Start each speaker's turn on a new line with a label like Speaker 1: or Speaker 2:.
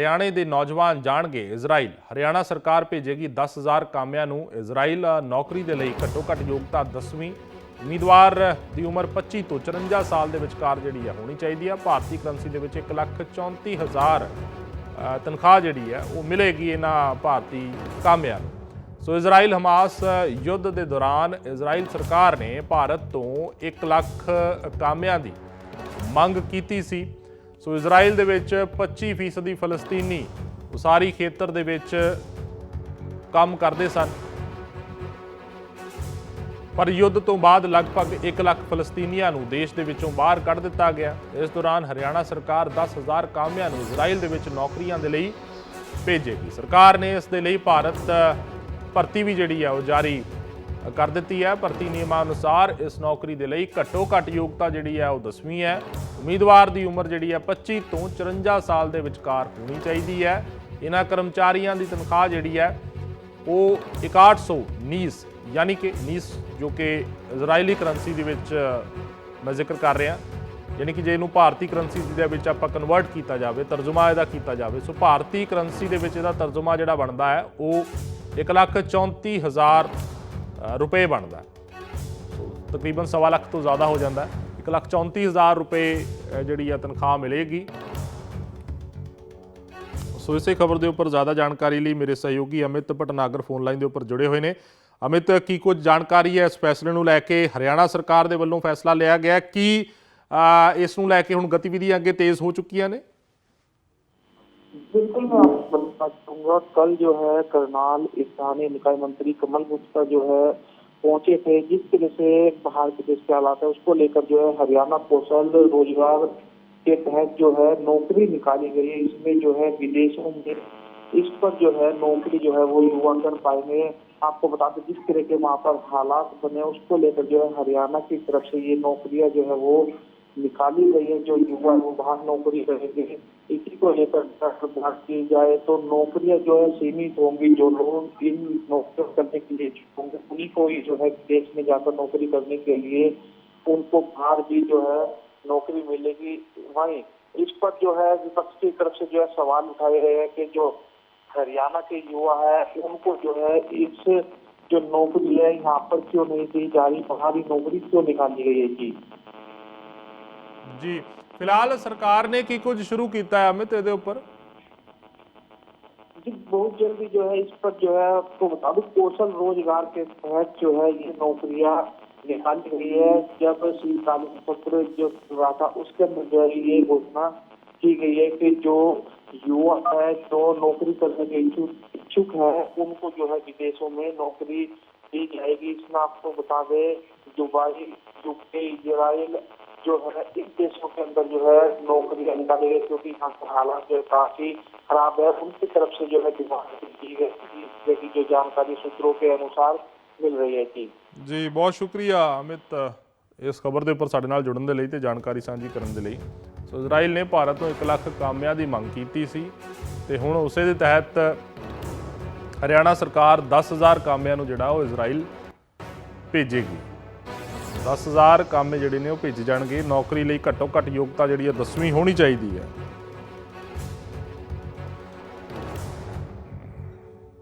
Speaker 1: ਹਰਿਆਣੇ ਦੇ ਨੌਜਵਾਨ ਜਾਣਗੇ ਇਜ਼ਰਾਈਲ। ਹਰਿਆਣਾ ਸਰਕਾਰ ਭੇਜੇਗੀ 10000 ਕਾਮਿਆਂ ਨੂੰ। ਇਜ਼ਰਾਈਲ ਨੌਕਰੀ ਦੇ ਲਈ ਘੱਟੋ ਘੱਟ ਯੋਗਤਾ 10ਵੀਂ ਉਮੀਦਵਾਰ ਦੀ ਉਮਰ 25 ਤੋਂ 54 ਸਾਲ ਦੇ ਵਿਚਕਾਰ ਜਿਹੜੀ ਹੈ ਹੋਣੀ ਚਾਹੀਦੀ ਹੈ। ਭਾਰਤੀ ਕਰੰਸੀ ਦੇ ਵਿੱਚ 134000 ਅ, ਤਨਖਾਹ ਜਿਹੜੀ ਹੈ ਉਹ ਮਿਲੇਗੀ ਇਹਨਾਂ ਭਾਰਤੀ ਕਾਮਿਆਂ ਨੂੰ। ਸੋ ਇਜ਼ਰਾਈਲ ਹਮਾਸ ਯੁੱਧ ਦੇ ਦੌਰਾਨ ਇਜ਼ਰਾਈਲ ਸਰਕਾਰ ਨੇ ਭਾਰਤ ਤੋਂ 1 ਲੱਖ ਕਾਮਿਆਂ ਦੀ ਮੰਗ ਕੀਤੀ ਸੀ। ਸੋ ਇਜ਼ਰਾਈਲ ਦੇ ਵਿੱਚ 25% ਦੀ ਫਲਸਤੀਨੀ ਉਸਾਰੀ ਖੇਤਰ ਦੇ ਵਿੱਚ ਕੰਮ ਕਰਦੇ ਸਨ। ਪਰ ਯੁੱਧ ਤੋਂ ਬਾਅਦ ਲਗਭਗ 1 ਲੱਖ ਫਲਸਤੀਨੀਆਂ ਨੂੰ ਦੇਸ਼ ਦੇ ਵਿੱਚੋਂ ਬਾਹਰ ਕੱਢ ਦਿੱਤਾ ਗਿਆ। ਇਸ ਦੌਰਾਨ ਹਰਿਆਣਾ ਸਰਕਾਰ 10000 ਕਾਮਿਆਂ ਨੂੰ ਇਜ਼ਰਾਈਲ ਦੇ ਵਿੱਚ ਨੌਕਰੀਆਂ ਦੇ ਲਈ ਭੇਜੇਗੀ। ਸਰਕਾਰ ਨੇ ਇਸ ਦੇ ਲਈ ਭਾਰਤ ਭਰਤੀ ਵੀ ਜਿਹੜੀ ਹੈ ਉਹ ਜਾਰੀ ਕਰ ਦਿੱਤੀ ਹੈ। ਭਰਤੀ ਨਿਯਮਾਂ ਅਨੁਸਾਰ ਇਸ ਨੌਕਰੀ ਦੇ ਲਈ ਘੱਟੋ ਘੱਟ ਯੋਗਤਾ ਜਿਹੜੀ ਹੈ ਉਹ 10ਵੀਂ ਹੈ। ਉਮੀਦਵਾਰ ਦੀ ਉਮਰ ਜਿਹੜੀ ਹੈ 25 ਤੋਂ 54 ਸਾਲ ਦੇ ਵਿਚਕਾਰ ਹੋਣੀ ਚਾਹੀਦੀ ਹੈ। ਇਹਨਾਂ ਕਰਮਚਾਰੀਆਂ ਦੀ ਤਨਖਾਹ ਜਿਹੜੀ ਹੈ ਉਹ 6100 ਨੀਸ, ਯਾਨੀ ਕਿ ਨੀਸ ਜੋ ਕਿ ਇਜ਼ਰਾਈਲੀ ਕਰੰਸੀ ਦੇ ਵਿੱਚ ਮੈਂ ਜ਼ਿਕਰ ਕਰ ਰਿਹਾ। ਯਾਨੀ ਕਿ ਜੇ ਇਹਨੂੰ ਭਾਰਤੀ ਕਰੰਸੀ ਦੇ ਵਿੱਚ ਆਪਾਂ ਕਨਵਰਟ ਕੀਤਾ ਜਾਵੇ, ਤਰਜਮਾ ਇਹਦਾ ਕੀਤਾ ਜਾਵੇ, ਸੋ ਭਾਰਤੀ ਕਰੰਸੀ ਦੇ ਵਿੱਚ ਇਹਦਾ ਤਰਜਮਾ ਜਿਹੜਾ ਬਣਦਾ ਹੈ, ਉਹ 134000 ਰੁਪਏ ਬਣਦਾ। ਤਕਰੀਬਨ 1.5 ਲੱਖ ਤੋਂ ਜ਼ਿਆਦਾ ਹੋ ਜਾਂਦਾ। 1 ਲੱਖ 34000 ਰੁਪਏ ਜਿਹੜੀ ਆ ਤਨਖਾਹ ਮਿਲੇਗੀ। ਸੋ ਇਸੇ ਖਬਰ ਦੇ ਉੱਪਰ ਜ਼ਿਆਦਾ ਜਾਣਕਾਰੀ ਲਈ ਮੇਰੇ ਸਹਿਯੋਗੀ ਅਮਿਤ ਪਟਨਾਗਰ ਫੋਨ ਲਾਈਨ ਦੇ ਉੱਪਰ ਜੁੜੇ ਹੋਏ ਨੇ। ਅਮਿਤ, ਕੀ ਕੁਝ ਜਾਣਕਾਰੀ ਹੈ ਇਸ ਫੈਸਲੇ ਨੂੰ ਲੈ ਕੇ? ਹਰਿਆਣਾ ਸਰਕਾਰ ਦੇ ਵੱਲੋਂ ਫੈਸਲਾ ਲਿਆ ਗਿਆ ਕਿ ਇਸ ਨੂੰ ਲੈ ਕੇ ਹੁਣ ਗਤੀਵਿਧੀਆਂ ਅੱਗੇ ਤੇਜ਼ ਹੋ ਚੁੱਕੀਆਂ ਨੇ?
Speaker 2: ਬਿਲਕੁਲ बताना चाहूँगा कल जो है करनाल स्थानीय निकाय मंत्री कमल गुप्ता जो है पहुँचे थे, जिस तरह से बाहर के देश के हालात है, उसको लेकर जो है हरियाणा कौशल रोज़गार के तहत जो है नौकरी निकाली गई है। इसमें जो है विदेशों में इस पर जो है नौकरी जो है वो युवा कर पाएँगे। आपको बता दें, जिस तरह के वहाँ पर हालात बने उसको लेकर जो है हरियाणा की तरफ़ से ये नौकरियाँ जो है वो निकाली गई है, जो युवा वो बाहर नौकरी करेंगे। इसी को लेकर बात की जाए तो नौकरियाँ जो है सीमित होंगी, जो लोग इन नौकरियों करने के लिए होंगे, उन्हीं को ही जो है देश में जाकर नौकरी करने के लिए उनको बाहर भी जो है नौकरी मिलेगी। वहीं इस पर जो है विपक्ष की तरफ़ से जो है सवाल उठाए गए हैं कि जो हरियाणा के युवा है, उनको जो है इस जो नौकरी है, यहाँ पर क्यों नहीं दी जा रही, बाहरी नौकरी क्यों निकाली गई है जी?
Speaker 1: ਜੀ ਫਿਲਹਾਲ ਸਰਕਾਰ ਨੇ ਕੀ ਕੁਝ ਸ਼ੁਰੂ ਕੀਤਾ ਹੈ ਅਮਿਤ ਇਹਦੇ ਉੱਪਰ
Speaker 2: जी बहुत जल्दी जो है इस पर जो है आपको बता दूं कौशल रोजगार के तहत जो है ये नौकरियां निकाली गई है जब शीतकालीन सत्र जो हुआ था उसके अंदर जो है ये घोषणा की गई है कि जो युवा है जो नौकरी करने के इच्छुक इच्छुक है उनको जो है विदेशों में नौकरी दी जाएगी इसमें आपको बता दें दुबई यूके इजराइल जो है इन देशों के अंदर जो है नौकरियां निकाली गई क्योंकि यहाँ के हालात जो है काफी खराब है उनकी तरफ से जो है डिमांड की गई जिससे की जो जानकारी सूत्रों के अनुसार मिल रही है जी
Speaker 1: ਜੀ ਬਹੁਤ ਸ਼ੁਕਰੀਆ ਅਮਿਤ ਇਸ ਖਬਰ ਦੇ ਉੱਪਰ ਸਾਡੇ ਨਾਲ ਜੁੜਨ ਦੇ ਲਈ ਤੇ ਜਾਣਕਾਰੀ ਸਾਂਝੀ ਕਰਨ ਦੇ ਲਈ ਸੋ ਇਜ਼ਰਾਈਲ ਨੇ ਭਾਰਤ ਤੋਂ 1 ਲੱਖ ਕਾਮਿਆਂ ਦੀ ਮੰਗ ਕੀਤੀ ਸੀ ਤੇ ਹੁਣ ਉਸੇ ਦੇ ਤਹਿਤ ਹਰਿਆਣਾ ਸਰਕਾਰ 10000 ਕਾਮਿਆਂ ਨੂੰ ਜਿਹੜਾ ਉਹ ਇਜ਼ਰਾਈਲ ਭੇਜੇਗੀ 10000 ਕੰਮ ਜਿਹੜੇ ਨੇ ਉਹ ਭੇਜੇ ਜਾਣਗੇ। ਨੌਕਰੀ ਲਈ ਘੱਟੋ ਘੱਟ ਯੋਗਤਾ ਜਿਹੜੀ ਹੈ 10ਵੀਂ ਹੋਣੀ ਚਾਹੀਦੀ ਹੈ।